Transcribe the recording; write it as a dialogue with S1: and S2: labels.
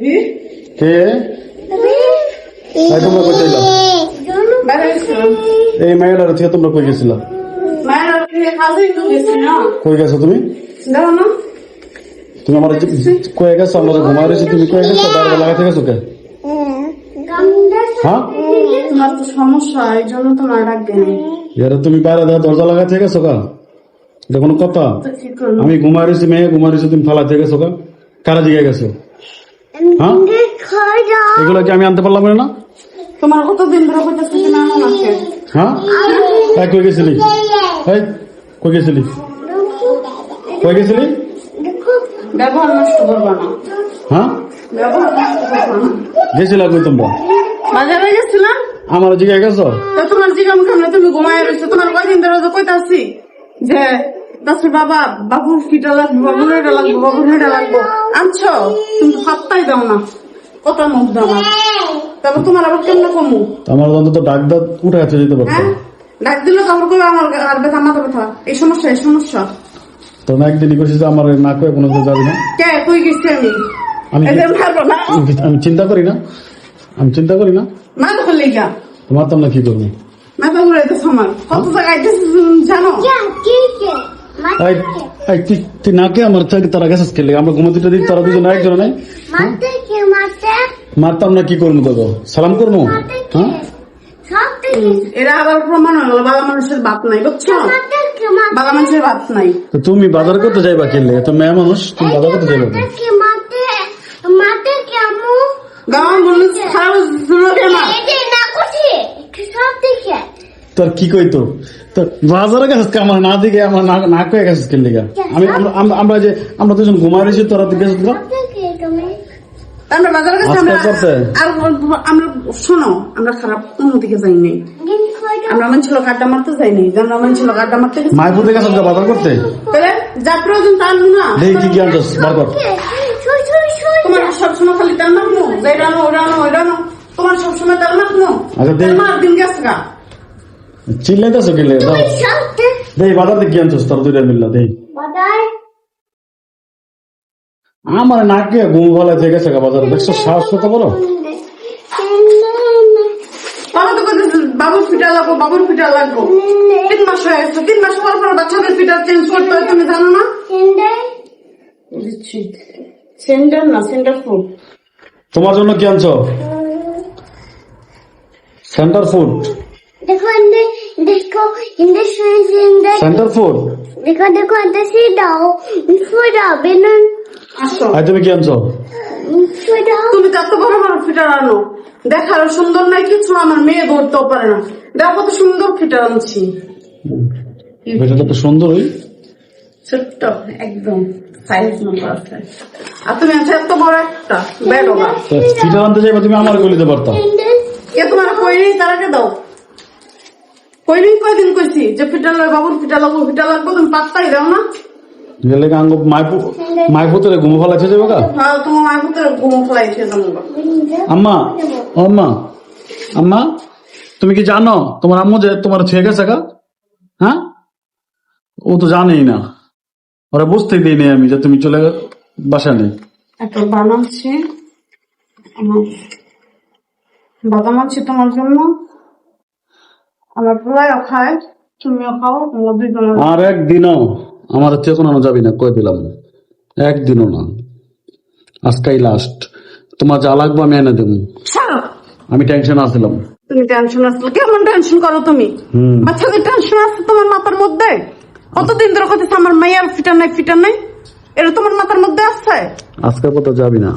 S1: কে? এই তোমরা কই চাইলা এই মেয়েটার থেকে তোমরা কই গেছিলা? কই গেছো তুমি? তুমি আমার কয়ে গেছো? আমরা ঘুমাই রয়েছি তুমি কয়ে গেছো? বাইরে লাগাতে গেছো কে? হ্যাঁ?
S2: তোমার তো সমস্যা এই জন্য তোমার ডাকবে না
S1: তুমি বাইরে দেওয়া দরজা লাগাতে গেছো কা? এটা কোনো কথা? আমি ঘুমাই রয়েছি মেয়ে ঘুমাই রয়েছি তুমি ফালাতে গেছো কা? কারা দিকে গেছো? হ্যাঁ? এগুলো কি আমি আনতে পারলাম না?
S2: তোমার কত দিন ধরে কইতেছে তুমি আনো নাকে
S1: হ্যাঁ? এই কই গেছিলি? এই কই গেছিলি? কই গেছিলি?
S2: ব্যবহার নষ্ট করবা না।
S1: হ্যাঁ?
S2: ব্যবহার নষ্ট করবা না।
S1: গেছিলা কই তোমরা?
S2: বাজারে গেছিলাম
S1: আমার জিজ্ঞাসা গেছো?
S2: তো তোমার খামলে তুমি ঘুমায় রয়েছো তোমার কয়দিন ধরে কইতাছি যে দাসুর বাবা বাবুর ফিটা লাগবে বাবুর এটা লাগবে বাবুর এটা লাগবে। আনছো? তুমি তো সপ্তাহে দাও না। কত মুখ দাও না। তারপর তোমার আবার কেমন কমু?
S1: আমার অন্তত ডাক দাঁত উঠে হাতে যেতে পারতো।
S2: হ্যাঁ? ডাক দিলে তারপর কবে আমার আর ব্যথা মাথা ব্যথা। এই সমস্যা এই সমস্যা।
S1: তো না একদিনই করছিস যে আমার না কয়ে কোনো যাবি না।
S2: কে? কই গেছি আমি?
S1: আমি
S2: না
S1: চিন্তা করি না। আমি চিন্তা করি না।
S2: মাথা করলে গা
S1: তোমার তো না কি করব?
S2: ঘুরে তো সমান কত জায়গায় জানো?
S1: তুই তুই নাকে আমার থেকে তারা গেছিস খেলে। আমরা ঘুমাতে দিই তারা দুজন একজন নাই মারতাম না কি করব তোকে? সালাম করব? হ্যাঁ?
S2: এরা আবার প্রমাণ হলো বাবা মানুষের বাপ নাই বুঝছ? বাবা মানুষের বাপ নাই।
S1: তো তুমি বাজার করতে যাইবা খেললে তো মেয়ে মানুষ তুমি বাজার করতে যাইবা তোর কি কইতো? তো বাজারে গেছিস কে? আমার না দিকে আমার গেছিস? আমি যে দুজন ঘুমাই রয়েছি তোরা দিকে গেছিস
S2: আমরা বাজার কাছে আমরা
S1: করতে?
S2: আর আমরা শোনো আমরা খারাপ যাই নাই। আমরা মারতে যাই নাই আমরা
S1: গেছিস বাজার করতে?
S2: তাহলে যা প্রয়োজন তা আনব না।
S1: দেখি কি কি আনছিস বার কর।
S2: তোমার সবসময় খালি তোমার সবসময় মাখবো
S1: আচ্ছা,
S2: দিন গেছে গা।
S1: চিল্লাইতেছো গেলে দাও দেই বাজার থেকে কি আনছিস তোর দুইটা মিল্লা দেই। আমার নাকে ঘুম গেছে গা বাজারে। দেখছ সাহস কত বড়
S2: তো কইতেছে বাবুর ফিটা লাগবো বাবুর ফিটা লাগবো। তিন মাস হয়ে গেছে তিন মাস পর পর বাচ্চাদের ফিটা চেঞ্জ করতে হয় তুমি জানো না? সেন্টার না সেন্টার ফুড।
S1: তোমার জন্য কি আনছো? Centre food.
S3: देखो अंदर देखो इंदर से अंदर
S1: সেন্টার ফুড
S3: देखो देखो अंदर से डाओ फुडाओ बेलन
S2: আসো
S1: আর তুমি কি আনছো
S3: फुडाओ
S2: তুমি তো এত বড় বড় ফিটার আনো দেখার সুন্দর নাই কিছু আমার মেয়ে ধরতেও পারে না দেখো কত সুন্দর ফিটার আনছি
S1: এটা তো সুন্দরই
S2: ছোট্ট একদম সাইজ নম্বর আছে আর তুমি আছে এত বড় একটা বেড ওগা
S1: ফিটার আনতে যাইবা তুমি আমার গলিতে পারতাম
S2: কে তোমার কইনি তারাকে দাও কইনি কয়দিন কইছি যে ফিটার লাগবে বাবুর ফিটা লাগবো ফিটা লাগবো তুমি পাত্তাই দাও না।
S1: গেলে আঙ্গ মাইপু মাইপুতরে ঘুম যাবে গা
S2: হ্যাঁ তোমার ঘুম ফেলাইছে তোমার
S1: আম্মা আম্মা আম্মা তুমি কি জানো তোমার আম্মু যে তোমার ছেড়ে গেছে গা? হ্যাঁ? ও তো জানেই না। ওরা বুঝতেই দিই নি আমি যে তুমি চলে বাসা নেই।
S2: একটা বানাচ্ছি। বাদাম আনছি তোমার জন্য। আমার পোলাইও খায় তুমিও খাও
S1: আর একদিনও আমার হচ্ছে এখন আনো যাবি না কয়ে দিলাম একদিনও না। আজকাই লাস্ট তোমার যা লাগবে আমি এনে দেবো। আমি টেনশন আসছিলাম
S2: তুমি টেনশন আসলে কেমন টেনশন করো তুমি? বাচ্চাদের টেনশন আসছে তোমার মাথার মধ্যে? কতদিন ধরে কথা আমার মাইয়ার ফিটার নাই ফিটার নাই? এটা তোমার মাথার মধ্যে আসছে
S1: আজকের পর তো যাবি না।